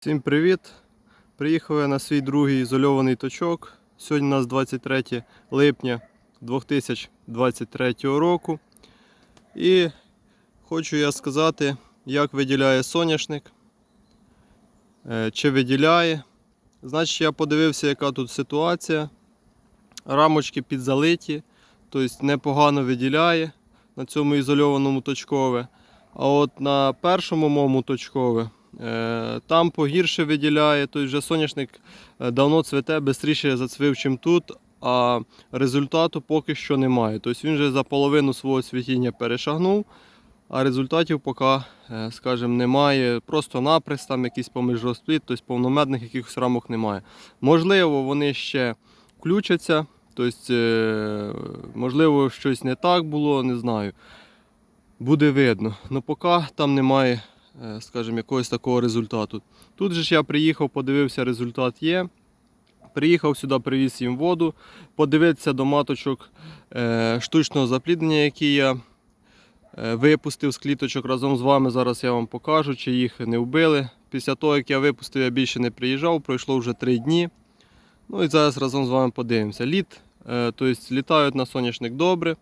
Всім привіт! Приїхав я на свій другий ізольований точок. Сьогодні у нас 23 липня 2023 року. І хочу я сказати, як виділяє соняшник. Е, Чи виділяє. Значить, я подивився, яка тут ситуація. Рамочки підзалиті, тобто непогано виділяє на цьому ізольованому точкове. А от на першому моєму точкове Там погірше виділяє, той вже соняшник е, давно цвете, швидше зацвів, чим тут, а результату поки що немає. Тобто він вже за половину свого цвітіння перешагнув, а результатів поки, е, скажімо, немає. Просто наприс, там якийсь поміж розпліт, тобто повномедних якихось рамок немає. Можливо, вони ще включаться, тобто, е, можливо, щось не так було, не знаю. Буде видно. але поки там немає е, скажімо, якогось такого результату. Тут же ж я приїхав, подивився, результат є. Приїхав сюди, привіз їм воду, подивитися до маточок е, штучного запліднення, які я е, випустив з кліточок разом з вами. Зараз я вам покажу, чи їх не вбили. Після того, як я випустив, я більше не приїжджав, пройшло вже 3 дні. Ну і зараз разом з вами подивимося. Літ, е, тобто літають на соняшник добре.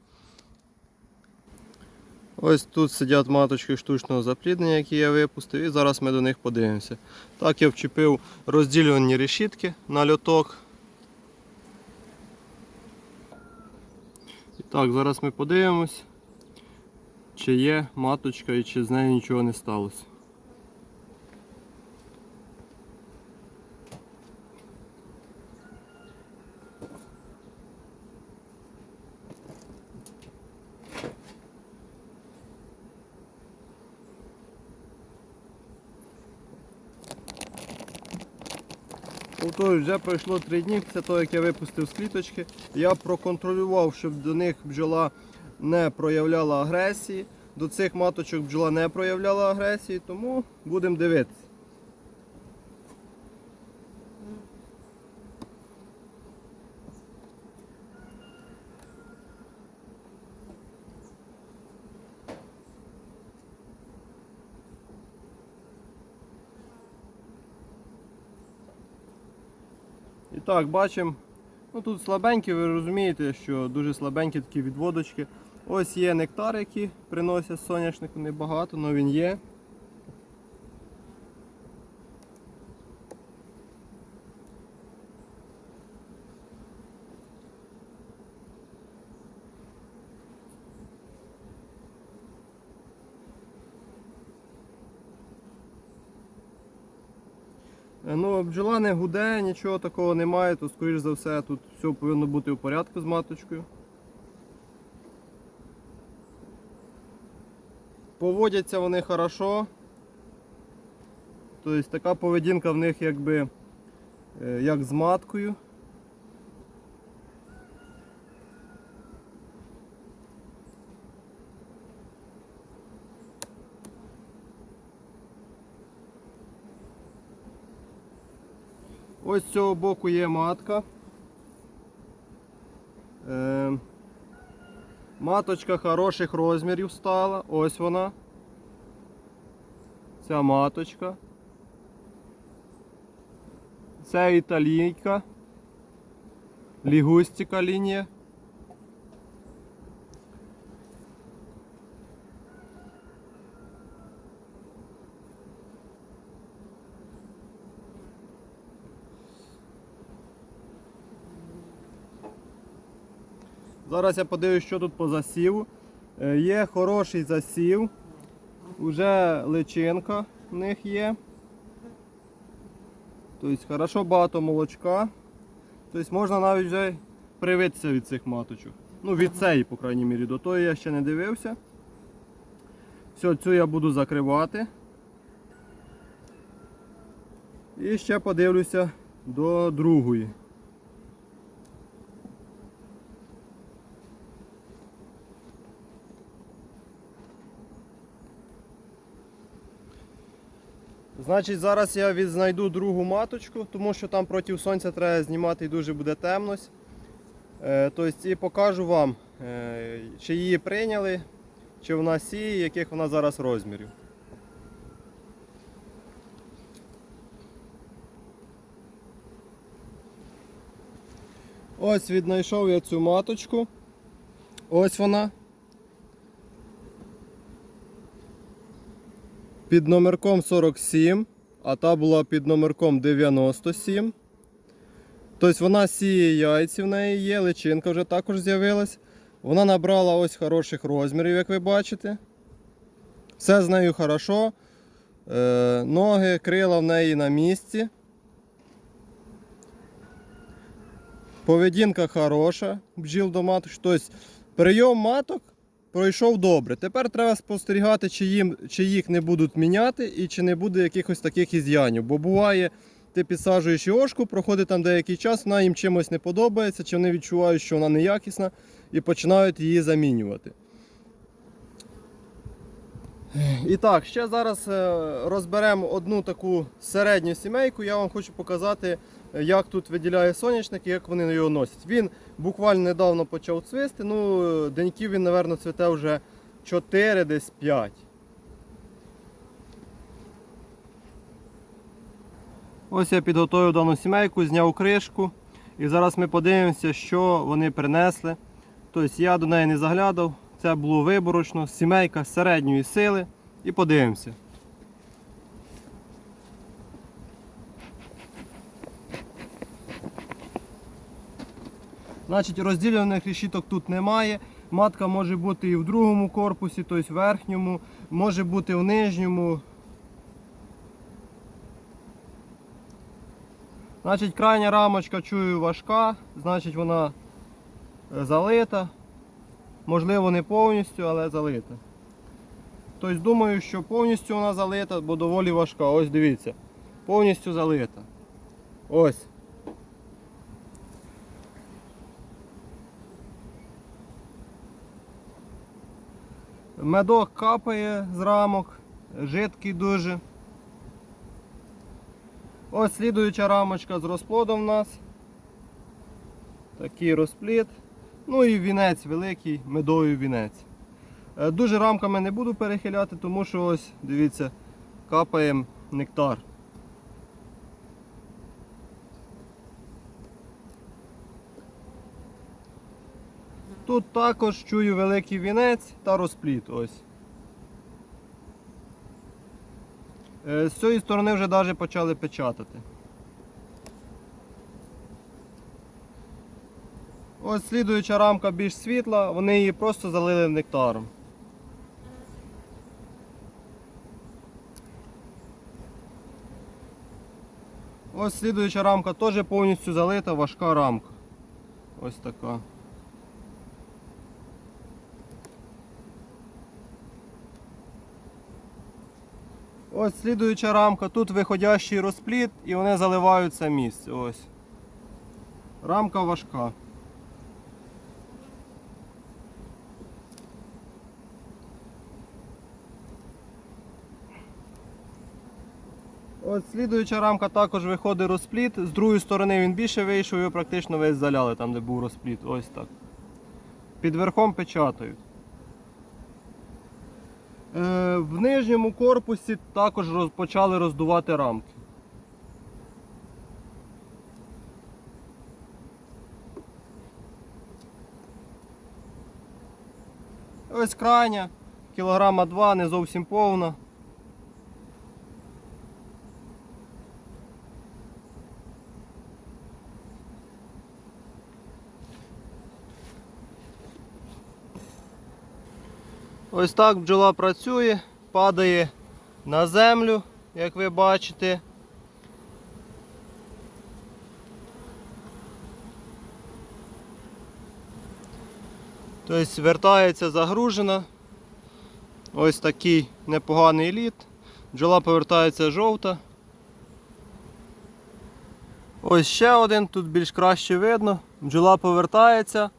Ось тут сидять маточки штучного запліднення, які я випустив, і зараз ми до них подивимося. Так я вчепив розділювані решітки на льоток. І так, зараз ми подивимось, чи є маточка і чи з нею нічого не сталося. Повторюю, вже пройшло 3 дні після того, як я випустив з кліточки. Я проконтролював, щоб до них бджола не проявляла агресії. До цих маточок бджола не проявляла агресії, тому будемо дивитися. Так, бачимо. Ну тут слабенькі, ви розумієте, що дуже слабенькі такі відводочки. Ось є нектар, який приносять соняшнику небагато, але він є. Ну, бджола не гуде, нічого такого немає, то скоріш за все тут все повинно бути в порядку з маточкою. Поводяться вони хорошо. Тобто така поведінка в них якби е, як з маткою. Ось з цього боку є матка. Е, маточка хороших розмірів стала. Ось вона. Ця маточка. Це італійка. Лігустика лінія. Зараз я подивлюсь, що тут по засіву. Е, Є хороший засів. Уже личинка в них є. Тобто хорошо багато молочка. Тобто можна навіть вже привитися від цих маточок. Ну, від цієї, по крайній мірі, до тої я ще не дивився. Все, цю я буду закривати. І ще подивлюся до другої. Значить, Зараз я відзнайду другу маточку, тому що там проти сонця треба знімати і дуже буде темність. Е, тобто І покажу вам, е, чи її прийняли, чи вона сіє, яких вона зараз розмірів. Ось віднайшов я цю маточку. Ось вона. Під номерком 47, а та була під номерком 97. Тобто вона сіє яйці в неї є, личинка вже також з'явилась. Вона набрала ось хороших розмірів, як ви бачите. Все з нею хорошо. Е, ноги, крила в неї на місці. Поведінка хороша, бджіл до маток. Тобто прийом маток пройшов добре. Тепер треба спостерігати, чи, їм, чи їх не будуть міняти і чи не буде якихось таких із'янів. Бо буває, ти підсаджуєш йошку, проходить там деякий час, вона їм чимось не подобається, чи вони відчувають, що вона неякісна, і починають її замінювати. І так, ще зараз е, розберемо одну таку середню сімейку. Я вам хочу показати, як тут виділяє соняшник і як вони його носять. Він буквально недавно почав цвісти. Ну, деньків він, напевно, цвіте вже 4, десь 5. Ось я підготовив дану сімейку, зняв кришку. І зараз ми подивимося, що вони принесли. Тобто я до неї не заглядав. Це було виборочно, сімейка середньої сили. І подивимося. Значить, розділених решіток тут немає. Матка може бути і в другому корпусі, тобто в верхньому, може бути в нижньому. Значить, крайня рамочка чую важка, значить вона е, залита. Можливо, не повністю, але залита. Тобто думаю, що повністю вона залита, бо доволі важка. Ось дивіться. Повністю залита. Ось. Медок капає з рамок, жидкий дуже. Ось слідуюча рамочка з розплодом в нас. Такий розплід. Ну і вінець великий, медовий вінець. Е, Дуже рамками не буду перехиляти, тому що ось, дивіться, капає нектар. Тут також чую великий вінець та розплід. Ось. Е, З цієї сторони вже навіть почали печатати. Ось слідуюча рамка більш світла, вони її просто залили нектаром. Ось слідуюча рамка теж повністю залита, важка рамка. Ось така. Ось слідуюча рамка, тут виходящий розпліт і вони заливають це місце. Ось. Рамка важка. Ось слідуюча рамка також виходить розпліт. З другої сторони він більше вийшов, його практично весь заляли там, де був розпліт. Ось так. Під верхом печатають. Е, в нижньому корпусі також почали роздувати рамки. Ось крайня, кілограма два, не зовсім повна. Ось так бджола працює, падає на землю, як ви бачите. Тобто вертається загружена. Ось такий непоганий лід. Бджола повертається жовта. Ось ще один, тут більш краще видно. Бджола повертається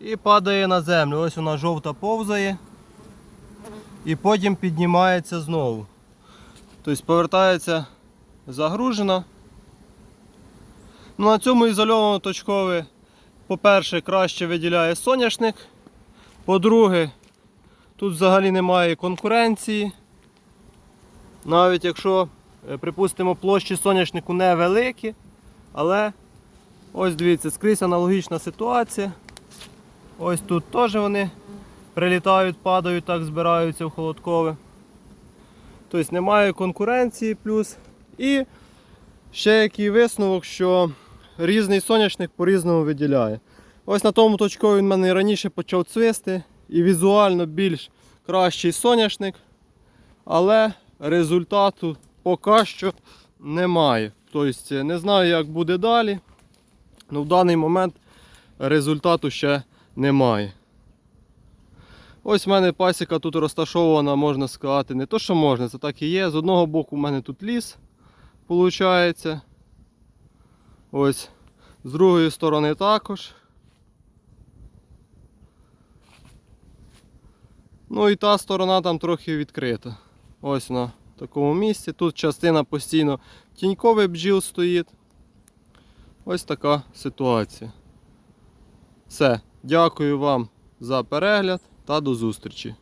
і падає на землю. Ось вона жовта повзає і потім піднімається знову. Тобто повертається загружена. Ну, на цьому ізольовано точкове, по-перше, краще виділяє соняшник. По-друге, тут взагалі немає конкуренції. Навіть якщо, е, припустимо, площі соняшнику невеликі, але Ось дивіться, скрізь аналогічна ситуація. Ось тут теж вони прилітають, падають, так збираються в холодкове. Тобто немає конкуренції плюс. І ще який висновок, що різний соняшник по-різному виділяє. Ось на тому точкові він в мене раніше почав цвісти і візуально більш кращий соняшник, але результату поки що немає. Тобто не знаю, як буде далі. але в даний момент результату ще немає. Ось в мене пасіка тут розташована, можна сказати, не то, що можна, це так і є. З одного боку в мене тут ліс, виходить. Ось, з другої сторони також. Ну і та сторона там трохи відкрита. Ось на такому місці. Тут частина постійно тіньковий бджіл стоїть. Ось така ситуація. Все. Дякую вам за перегляд та до зустрічі.